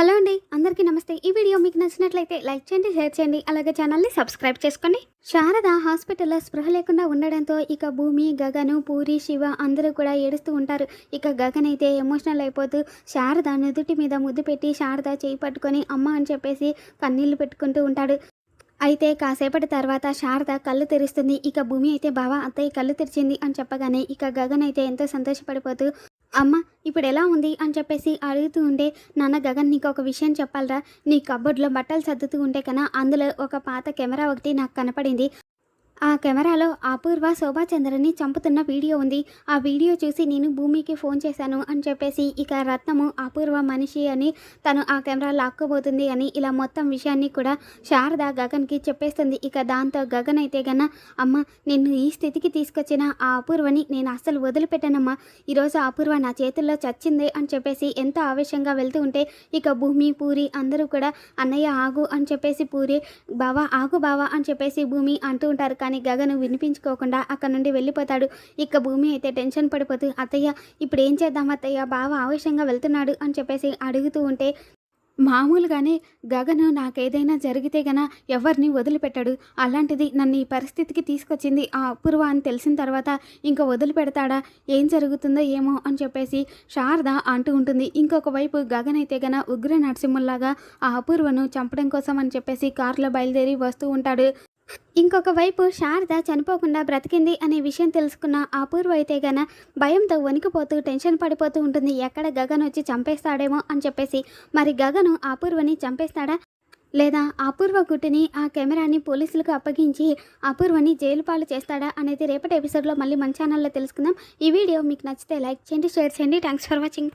Hello అండి అందరికీ నమస్తే. ఈ వీడియో మీకు నచ్చినట్లయితే లైక్ చేయండి షేర్ చేయండి అలాగే ఛానల్ని సబ్స్క్రైబ్ చేసుకోండి. శారద హాస్పిటల్లో స్పృహ లేకుండా ఉండడంతో ఇక భూమి గగను పూరి శివ అందరూ కూడా ఏడుస్తూ ఉంటారు. ఇక గగన్ అయితే ఎమోషనల్ అయిపోతూ శారద నుదుటి మీద ముద్దు పెట్టి శారద చేయి పట్టుకొని అమ్మ అని చెప్పేసి కన్నీళ్ళు పెట్టుకుంటూ ఉంటాడు. అయితే కాసేపటి తర్వాత శారద కళ్ళు తెరుస్తుంది. ఇక భూమి అయితే బావా అత్తయ్య కళ్ళు తెరిచింది అని చెప్పగానే ఇక గగన్ అయితే ఎంతో సంతోషపడిపోతూ అమ్మ ఇప్పుడు ఎలా ఉంది? అని చెప్పేసి అడుగుతూ ఉంటే నాన్న గగన్ నీకు ఒక విషయం చెప్పాలరా. నీ కబోర్డ్లో బట్టలు సర్దుతూ ఉంటే కన్నా అందులో ఒక పాత కెమెరా ఒకటి నాకు కనపడింది. ఆ కెమెరాలో అపూర్వ శోభాచంద్రని చంపుతున్న వీడియో ఉంది. ఆ వీడియో చూసి నేను భూమికి ఫోన్ చేశాను అని చెప్పేసి ఇక రత్నము అపూర్వ మనిషి అని తను ఆ కెమెరా లాక్కోబోతుంది అని ఇలా మొత్తం విషయాన్ని కూడా శారద గగన్కి చెప్పేస్తుంది. ఇక దాంతో గగన్ అయితే గన అమ్మ నిన్ను ఈ స్థితికి తీసుకొచ్చిన ఆ అపూర్వని నేను అస్సలు వదిలిపెట్టానమ్మా. ఈరోజు అపూర్వ నా చేతుల్లో చచ్చింది అని చెప్పేసి ఎంతో ఆవేశంగా వెళ్తూ ఉంటే ఇక భూమి పూరి అందరూ కూడా అన్నయ్య ఆగు అని చెప్పేసి పూరి బావా ఆగు బావా అని చెప్పేసి భూమి అంటూ ఉంటారు. కానీ గగను వినిపించుకోకుండా అక్కడ నుండి వెళ్ళిపోతాడు. ఇక భూమి అయితే టెన్షన్ పడిపోతూ అత్తయ్య ఇప్పుడు ఏం చేద్దాం అత్తయ్య? బావ ఆవేశంగా వెళ్తున్నాడు అని చెప్పేసి అడుగుతూ ఉంటే మామూలుగానే గగను నాకేదైనా జరిగితే గన ఎవరిని వదిలిపెట్టాడు. అలాంటిది నన్ను ఈ పరిస్థితికి తీసుకొచ్చింది ఆ అపూర్వ అని తెలిసిన తర్వాత ఇంకా వదిలిపెడతాడా? ఏం జరుగుతుందో ఏమో అని చెప్పేసి శారద అంటూ ఉంటుంది. ఇంకొక వైపు గగన్ అయితే గన ఉగ్ర నరసింహుల్లాగా ఆ అపూర్వను చంపడం కోసం అని చెప్పేసి కారులో బయలుదేరి వస్తూ ఉంటాడు. ఇంకొక వైపు శారద చనిపోకుండా బ్రతికింది అనే విషయం తెలుసుకున్న అపూర్వ అయితే గన భయంతో వణికిపోతూ టెన్షన్ పడిపోతూ ఉంటుంది. ఎక్కడ గగన్ వచ్చి చంపేస్తాడేమో అని చెప్పేసి. మరి గగను అపూర్వని చంపేస్తాడా? లేదా అపూర్వ గుట్టుని ఆ కెమెరాని పోలీసులకు అప్పగించి అపూర్వని జైలు పాలు చేస్తాడా అనేది రేపటి ఎపిసోడ్లో మళ్ళీ మన ఛానల్లో తెలుసుకుందాం. ఈ వీడియో మీకు నచ్చితే లైక్ చేయండి షేర్ చేయండి. Thanks for watching.